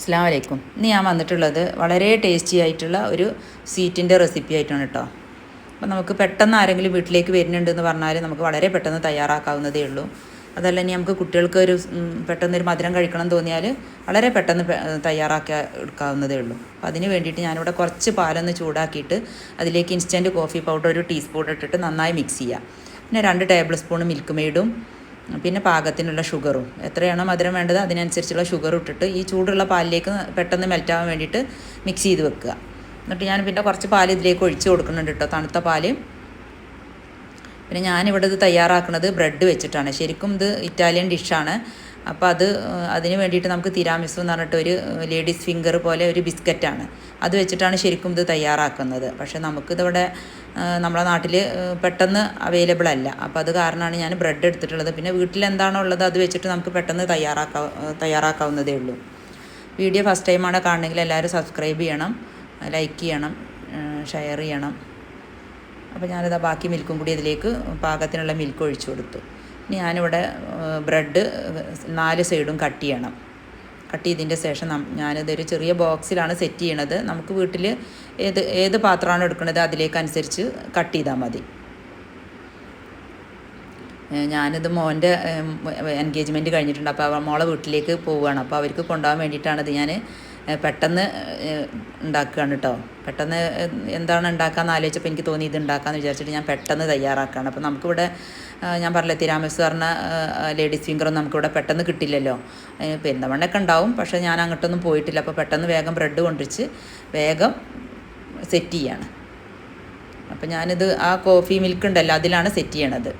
അസ്സാം വലൈക്കും ഇന്ന് ഞാൻ വന്നിട്ടുള്ളത് വളരെ ടേസ്റ്റി ആയിട്ടുള്ള ഒരു സ്വീറ്റിന്റെ റെസിപ്പി ആയിട്ടാണ് കേട്ടോ അപ്പോൾ നമുക്ക് പെട്ടെന്ന് ആരെങ്കിലും വീട്ടിലേക്ക് വരുന്നുണ്ടെന്ന് പറഞ്ഞാൽ നമുക്ക് വളരെ പെട്ടെന്ന് തയ്യാറാക്കാവുന്നതേ ഉള്ളൂ. അതല്ല ഇനി നമുക്ക് കുട്ടികൾക്ക് ഒരു പെട്ടെന്ന് ഒരു മധുരം കഴിക്കണം തോന്നിയാൽ വളരെ പെട്ടെന്ന് തയ്യാറാക്കി എടുക്കാവുന്നതേ ഉള്ളൂ. അപ്പോൾ അതിന് വേണ്ടിയിട്ട് ഞാനിവിടെ കുറച്ച് പാലൊന്ന് ചൂടാക്കിയിട്ട് അതിലേക്ക് ഇൻസ്റ്റന്റ് കോഫി പൗഡർ ഒരു ടീസ്പൂൺ ഇട്ടിട്ട് നന്നായി മിക്സ് ചെയ്യുക പിന്നെ രണ്ട് ടേബിൾ സ്പൂൺ മിൽക്ക് മെയ്ഡും പിന്നെ പാകത്തിനുള്ള ഷുഗറും. എത്രയാണോ മധുരം വേണ്ടത് അതിനനുസരിച്ചുള്ള ഷുഗർ ഇട്ടിട്ട് ഈ ചൂടുള്ള പാലിലേക്ക് പെട്ടെന്ന് മെൽറ്റാവാൻ വേണ്ടിയിട്ട് മിക്സ് ചെയ്ത് വെക്കുക. എന്നിട്ട് ഞാൻ പിന്നെ കുറച്ച് പാൽ ഇതിലേക്ക് ഒഴിച്ച് കൊടുക്കുന്നുണ്ട് കേട്ടോ തണുത്ത പാൽ പിന്നെ ഞാനിവിടെ ഇത് തയ്യാറാക്കുന്നത് ബ്രെഡ് വെച്ചിട്ടാണ്. ശരിക്കും ഇത് ഇറ്റാലിയൻ ഡിഷാണ് അപ്പോൾ അത് അതിന് വേണ്ടിയിട്ട് നമുക്ക് തിരാമിസു എന്ന് പറഞ്ഞിട്ട് ഒരു ലേഡീസ് ഫിംഗർ പോലെ ഒരു ബിസ്ക്കറ്റാണ്. അത് വെച്ചിട്ടാണ് ശരിക്കും ഇത് തയ്യാറാക്കുന്നത്. പക്ഷേ നമുക്കിതിവിടെ ഏഹ്, നമ്മളെ നാട്ടിൽ പെട്ടെന്ന് അവൈലബിൾ അല്ല. അപ്പോൾ അത് കാരണമാണ് ഞാൻ ബ്രെഡ് എടുത്തിട്ടുള്ളത്. പിന്നെ വീട്ടിൽ എന്താണോ ഉള്ളത് അത് വെച്ചിട്ട് നമുക്ക് പെട്ടെന്ന് തയ്യാറാക്കാ തയ്യാറാക്കാവുന്നതേ ഉള്ളൂ. വീഡിയോ ഫസ്റ്റ് ടൈമാണ് കാണണമെങ്കിൽ എല്ലാവരും സബ്സ്ക്രൈബ് ചെയ്യണം ലൈക്ക് ചെയ്യണം ഷെയർ ചെയ്യണം. അപ്പോൾ ഞാനിതാ ബാക്കി മിൽക്കും കൂടി ഇതിലേക്ക് പാകത്തിനുള്ള മിൽക്ക് ഒഴിച്ചു കൊടുത്തു. ഞാനിവിടെ ബ്രെഡ് നാല് സൈഡും കട്ട് ചെയ്യണം. കട്ട് ചെയ്തതിന്റെ ശേഷം ഞാനിതൊരു ചെറിയ ബോക്സിലാണ് സെറ്റ് ചെയ്യണത്. നമുക്ക് വീട്ടിൽ ഏത് ഏത് പാത്രമാണ് എടുക്കുന്നത് അതിലേക്ക് അനുസരിച്ച് കട്ട് ചെയ്താൽ മതി. ഞാനിത് മോന്റെ എൻഗേജ്മെന്റ് കഴിഞ്ഞിട്ടുണ്ട്. അപ്പോൾ മോളെ വീട്ടിലേക്ക് പോവുകയാണ്. അപ്പോൾ അവർക്ക് കൊണ്ടുപോകാൻ വേണ്ടിയിട്ടാണ് ഇത് ഞാൻ പെട്ടെന്ന് ഉണ്ടാക്കുകയാണ് കേട്ടോ. പെട്ടെന്ന് എന്താണ് ഉണ്ടാക്കാമെന്ന് ആലോചിച്ചപ്പോൾ എനിക്ക് തോന്നി ഇത് ഉണ്ടാക്കാമെന്ന് വിചാരിച്ചിട്ട് ഞാൻ പെട്ടെന്ന് തയ്യാറാക്കുകയാണ്. അപ്പോൾ നമുക്കിവിടെ ഞാൻ പറഞ്ഞില്ലേ പറഞ്ഞ ലേഡീസ് ഫിംഗറൊന്നും നമുക്കിവിടെ പെട്ടെന്ന് കിട്ടില്ലല്ലോ. പെരുന്തമണ്ണൊക്കെ ഉണ്ടാവും പക്ഷേ ഞാൻ അങ്ങോട്ടൊന്നും പോയിട്ടില്ല. അപ്പോൾ പെട്ടെന്ന് വേഗം ബ്രെഡ് കൊണ്ടുവച്ച് വേഗം സെറ്റ് ചെയ്യാണ്. അപ്പോൾ ഞാനിത് ആ കോഫി മിൽക്ക് ഉണ്ടല്ലോ അതിലാണ് സെറ്റ് ചെയ്യണത്.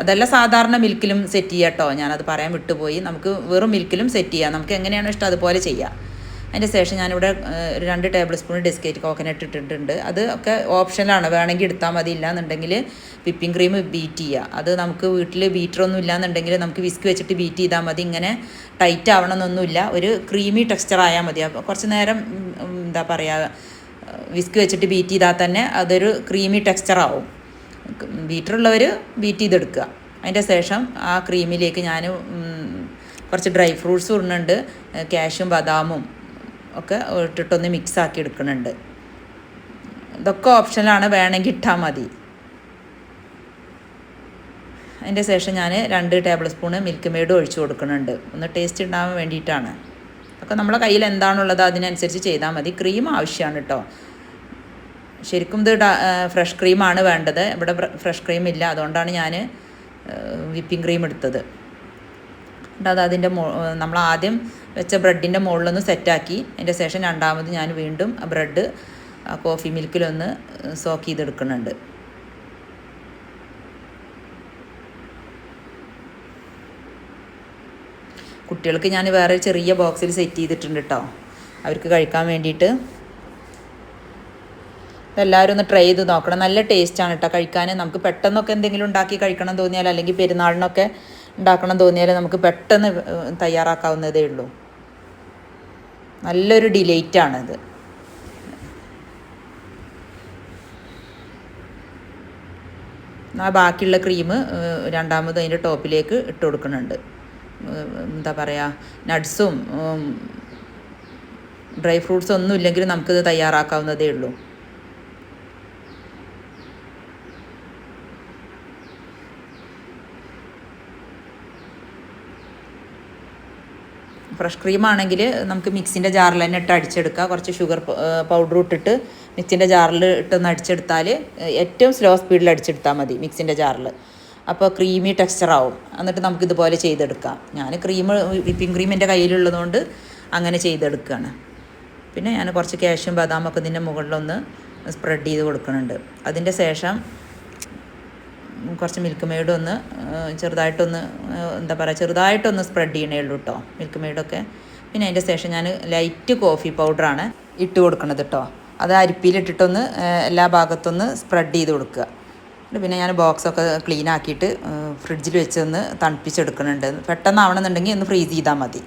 അതല്ല സാധാരണ മിൽക്കിലും സെറ്റ് ചെയ്യാം കേട്ടോ ഞാനത് പറയാൻ വിട്ടുപോയി. നമുക്ക് വെറും മിൽക്കിലും സെറ്റ് ചെയ്യാം. നമുക്ക് എങ്ങനെയാണോ ഇഷ്ടം അതുപോലെ ചെയ്യാം. അതിന്റെ ശേഷം ഞാനിവിടെ രണ്ട് ടേബിൾ സ്പൂൺ ഡിസ്കേറ്റ് കോക്കനട്ട് ഇട്ടിട്ടുണ്ട്. അത് ഒക്കെ ഓപ്ഷനിലാണ്. വേണമെങ്കിൽ എടുത്താൽ മതി. ഇല്ലാന്നുണ്ടെങ്കിൽ വിപ്പിംഗ് ക്രീം ബീറ്റ് ചെയ്യുക. അത് നമുക്ക് വീട്ടിൽ ബീറ്ററൊന്നും ഇല്ലാന്നുണ്ടെങ്കിൽ നമുക്ക് വിസ്ക് വെച്ചിട്ട് ബീറ്റ് ചെയ്താൽ മതി. ഇങ്ങനെ ടൈറ്റ് ആവണമെന്നൊന്നുമില്ല. ഒരു ക്രീമി ടെക്സ്ചർ ആയാൽ മതി. അപ്പോൾ കുറച്ച് നേരം എന്താ പറയുക വിസ്ക് വെച്ചിട്ട് ബീറ്റ് ചെയ്താൽ തന്നെ അതൊരു ക്രീമി ടെക്സ്ചർ ആവും. ബീറ്ററുള്ളവർ ബീറ്റ് ചെയ്തെടുക്കുക. അതിന്റെ ശേഷം ആ ക്രീമിലേക്ക് ഞാൻ കുറച്ച് ഡ്രൈ ഫ്രൂട്ട്സ് ഇടുന്നുണ്ട് കാഷ്യും ബദാമും ഒക്കെ ഇട്ടിട്ടൊന്ന് മിക്സ് ആക്കി എടുക്കുന്നുണ്ട്. ഇതൊക്കെ ഓപ്ഷനിലാണ് വേണമെങ്കിൽ ഇട്ടാൽ മതി. അതിന്റെ ശേഷം ഞാൻ രണ്ട് ടേബിൾ സ്പൂണ് മിൽക്ക് മെയ്ഡ് ഒഴിച്ചു കൊടുക്കുന്നുണ്ട്. ഒന്ന് ടേസ്റ്റ് ഉണ്ടാവാൻ വേണ്ടിയിട്ടാണ്. അതൊക്കെ നമ്മളെ കയ്യിൽ എന്താണുള്ളത് അതിനനുസരിച്ച് ചെയ്താൽ മതി. ക്രീം ആവശ്യമാണ് കേട്ടോ ശരിക്കും ഇത് ഫ്രഷ് ക്രീമാണ് വേണ്ടത്. ഇവിടെ ഫ്രഷ് ക്രീം ഇല്ല. അതുകൊണ്ടാണ് ഞാൻ വിപ്പിംഗ് ക്രീം എടുത്തത്. എന്നിട്ട് അത് അതിന്റെ നമ്മൾ ആദ്യം വെച്ച ബ്രെഡിന്റെ മുകളിലൊന്ന് സെറ്റാക്കി. അതിന്റെ ശേഷം രണ്ടാമത് ഞാൻ വീണ്ടും ബ്രെഡ് കോഫി മിൽക്കിലൊന്ന് സോക്ക് ചെയ്തെടുക്കുന്നുണ്ട്. കുട്ടികൾക്ക് ഞാൻ വേറെ ചെറിയ ബോക്സിൽ സെറ്റ് ചെയ്തിട്ടുണ്ട് കേട്ടോ അവർക്ക് കഴിക്കാൻ വേണ്ടിയിട്ട്. എല്ലാവരും ഒന്ന് ട്രൈ ചെയ്ത് നോക്കണം. നല്ല ടേസ്റ്റാണ് കേട്ടോ കഴിക്കാൻ നമുക്ക് പെട്ടെന്നൊക്കെ എന്തെങ്കിലും ഉണ്ടാക്കി കഴിക്കണം തോന്നിയാൽ അല്ലെങ്കിൽ പെരുന്നാളിനൊക്കെ ഉണ്ടാക്കണം തോന്നിയാൽ നമുക്ക് പെട്ടെന്ന് തയ്യാറാക്കാവുന്നതേ ഉള്ളൂ. നല്ലൊരു ഡിലേറ്റാണിത് ആ ബാക്കിയുള്ള ക്രീം രണ്ടാമത് അതിന്റെ ടോപ്പിലേക്ക് ഇട്ട് കൊടുക്കുന്നുണ്ട്. എന്താ പറയുക നട്ട്സും ഡ്രൈ ഫ്രൂട്ട്സ് ഒന്നും ഇല്ലെങ്കിൽ നമുക്കിത് തയ്യാറാക്കാവുന്നതേ ഉള്ളൂ. ഫ്രഷ് ക്രീം ആണെങ്കിൽ നമുക്ക് മിക്സിന്റെ ജാറിൽ തന്നെ ഇട്ട് അടിച്ചെടുക്കുക കുറച്ച് ഷുഗർ പൗഡർ ഇട്ടിട്ട് മിക്സിന്റെ ജാറിൽ ഇട്ടൊന്ന് അടിച്ചെടുത്താൽ ഏറ്റവും സ്ലോ സ്പീഡിൽ അടിച്ചെടുത്താൽ മതി മിക്സിന്റെ ജാറിൽ. അപ്പോൾ ക്രീമി ടെക്സ്ചർ ആവും. എന്നിട്ട് നമുക്ക് ഇതുപോലെ ചെയ്തെടുക്കാം. ഞാൻ ക്രീം വിപ്പിംഗ് ക്രീം എന്റെ കയ്യിലുള്ളതുകൊണ്ട് അങ്ങനെ ചെയ്തെടുക്കുകയാണ്. പിന്നെ ഞാൻ കുറച്ച് കാഷ്യും ബദാമൊക്കെ ഇതിന്റെ മുകളിലൊന്ന് സ്പ്രെഡ് ചെയ്ത് കൊടുക്കുന്നുണ്ട്. അതിന്റെ ശേഷം കുറച്ച് മിൽക്ക് മെയ്ഡ് ഒന്ന് ചെറുതായിട്ടൊന്ന് എന്താ പറയുക ചെറുതായിട്ടൊന്ന് സ്പ്രെഡ് ചെയ്യണേ ഉള്ളൂ കേട്ടോ മിൽക്ക് മെയ്ഡൊക്കെ പിന്നെ അതിന്റെ ശേഷം ഞാൻ ലൈറ്റ് കോഫി പൗഡറാണ് ഇട്ട് കൊടുക്കണത് കേട്ടോ അത് അരിപ്പിയിലിട്ടിട്ടൊന്ന് എല്ലാ ഭാഗത്തൊന്ന് സ്പ്രെഡ് ചെയ്ത് കൊടുക്കുക. പിന്നെ ഞാൻ ബോക്സൊക്കെ ക്ലീൻ ആക്കിയിട്ട് ഫ്രിഡ്ജിൽ വെച്ച് ഒന്ന് തണുപ്പിച്ചെടുക്കുന്നുണ്ട് പെട്ടെന്ന് ആവണമെന്നുണ്ടെങ്കിൽ ഒന്ന് ഫ്രീസ് ചെയ്താൽ മതി.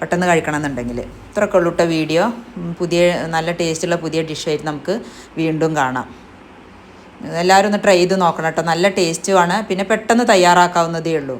പെട്ടെന്ന് കഴിക്കണം എന്നുണ്ടെങ്കിൽ ഇത്രയൊക്കെ ഉള്ളൂട്ടോ വീഡിയോ. പുതിയ നല്ല ടേസ്റ്റുള്ള പുതിയ ഡിഷായിട്ട് നമുക്ക് വീണ്ടും കാണാം. എല്ലാവരും ഒന്ന് ട്രൈ ചെയ്ത് നോക്കണം കേട്ടോ. നല്ല ടേസ്റ്റുമാണ് പിന്നെ പെട്ടെന്ന് തയ്യാറാക്കാവുന്നതേ ഉള്ളൂ.